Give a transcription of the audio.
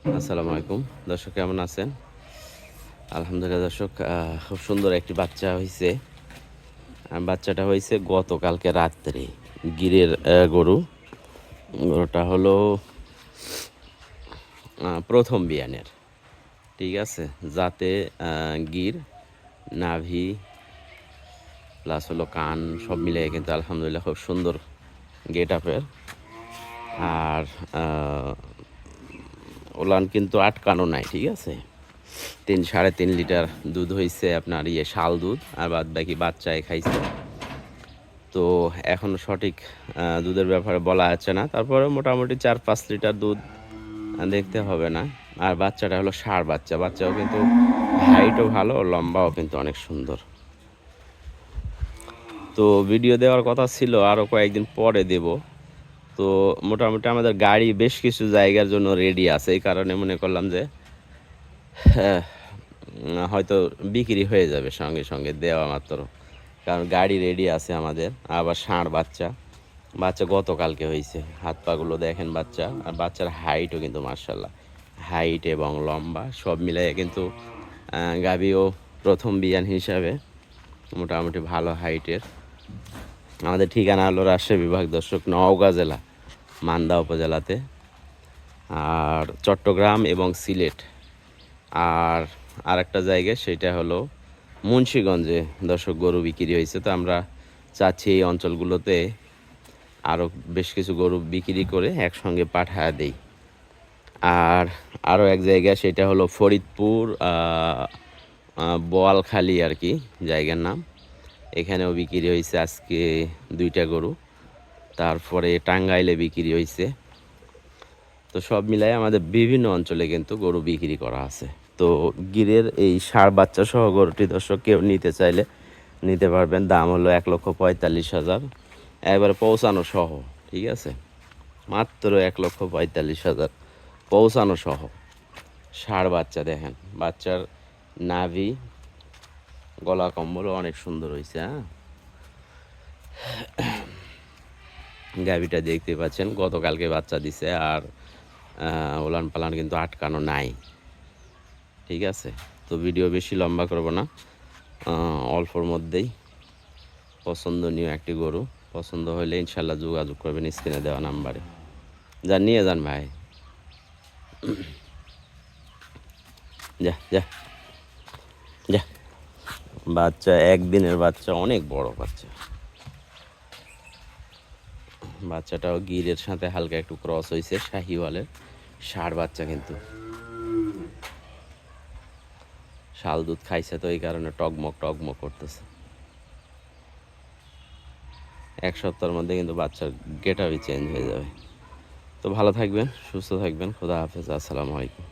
আসসালামু আলাইকুম। দর্শক, কেমন আছেন? আলহামদুলিল্লাহ দর্শক খুব সুন্দর একটি বাচ্চা হয়েছে বাচ্চাটা হয়েছে গতকালকে রাত্রে গিরের গরু। গরুটা হলো প্রথম বিয়ানের। ঠিক আছে? যাতে গির, নাভি, প্লাস হলো কান, সব মিলিয়ে কিন্তু আলহামদুলিল্লাহ খুব সুন্দর গেট আপের। আর ওলান কিন্তু আটকানো নাই, ঠিক আছে? তিন, সাড়ে তিন লিটার দুধ হয়েছে আপনার ইয়ে শাল দুধ, আর বাদ বাকি বাচ্চায় খাইছে। তো এখন সঠিক দুধের ব্যাপারে বলা যাচ্ছে না। তারপরে মোটামুটি চার, পাঁচ লিটার দুধ দেখতে হবে না। আর বাচ্চাটা হলো ষাঁড় বাচ্চা। বাচ্চাও কিন্তু হাইটও ভালো, লম্বাও কিন্তু অনেক সুন্দর। তো ভিডিও দেওয়ার কথা ছিল আরও কয়েকদিন পরে দেব। তো মোটামুটি আমাদের গাড়ি বেশ কিছু জায়গার জন্য রেডি আছে এই কারণে মনে করলাম যে হ্যাঁ, হয়তো বিক্রি হয়ে যাবে সঙ্গে সঙ্গে দেওয়া মাত্র। কারণ গাড়ি রেডি আছে আমাদের আবার ষাঁড় বাচ্চা। বাচ্চা গতকালকে হয়েছে হাত পাগুলো দেখেন বাচ্চা আর বাচ্চার হাইটও কিন্তু মার্শাল্লাহ হাইট এবং লম্বা সব মিলিয়ে কিন্তু গাভীও প্রথম বিয়ান হিসাবে মোটামুটি ভালো হাইটের আমাদের ঠিকানা হলো রাজশাহী বিভাগ দর্শক নওগাঁ জেলা। মান্দা উপজেলাতে আর চট্টগ্রাম এবং সিলেট। আর আরেকটা জায়গা সেটা হলো মুন্সীগঞ্জে দর্শক গরু বিক্রি হয়েছে। তো আমরা চাচ্ছি এই অঞ্চলগুলোতে আরও বেশ কিছু গরু বিক্রি করে একসঙ্গে পাঠায় দেই। আর আরও এক জায়গা সেটা হলো ফরিদপুর বোয়ালখালী আর কি, জায়গার নাম। এখানেও বিক্রি হয়েছে আজকে দুইটা গরু। তারপরে টাঙ্গাইলে বিক্রি হয়েছে তো সব মিলাই আমাদের বিভিন্ন অঞ্চলে কিন্তু গরু বিক্রি করা আছে। তো গিরের এই ষাঁড় বাচ্চা সহ গরুটি দর্শক কেউ নিতে চাইলে নিতে পারবেন। দাম হলো এক লক্ষ পঁয়তাল্লিশ হাজার। একবারে পৌঁছানো সহ, ঠিক আছে? মাত্র এক লক্ষ পঁয়তাল্লিশ হাজার। পৌঁছানো সহ। ষাঁড় বাচ্চা দেখেন, বাচ্চার নাভি, গলা কম্বলও অনেক সুন্দর হয়েছে হ্যাঁ? গাভিটা দেখতে পাচ্ছেন, গতকালকে বাচ্চা দিছে আর ওলান পালান কিন্তু আটকানো নাই। ঠিক আছে? তো ভিডিও বেশি লম্বা করব না অল্পর মধ্যেই। পছন্দনীয় একটি গরু, পছন্দ হলে ইনশাল্লাহ যোগাযোগ করবেন স্ক্রিনে দেওয়া নাম্বারে। যা নিয়ে যান ভাই। যা যা। যা। বাচ্চা, একদিনের বাচ্চা, অনেক বড় বাচ্চা। বাচ্চাটাও গিরের সাথে হালকা একটু ক্রস হয়েছে শাহিওয়ালের ষাঁড় বাচ্চা কিন্তু। শাল দুধ খাইছে তো এই কারণে টকমক টকমক করতেছে। এক সপ্তাহের মধ্যে কিন্তু বাচ্চার গেট চেঞ্জ হয়ে যাবে। তো ভালো থাকবেন, সুস্থ থাকবেন, খোদা হাফেজ, আসসালামু আলাইকুম।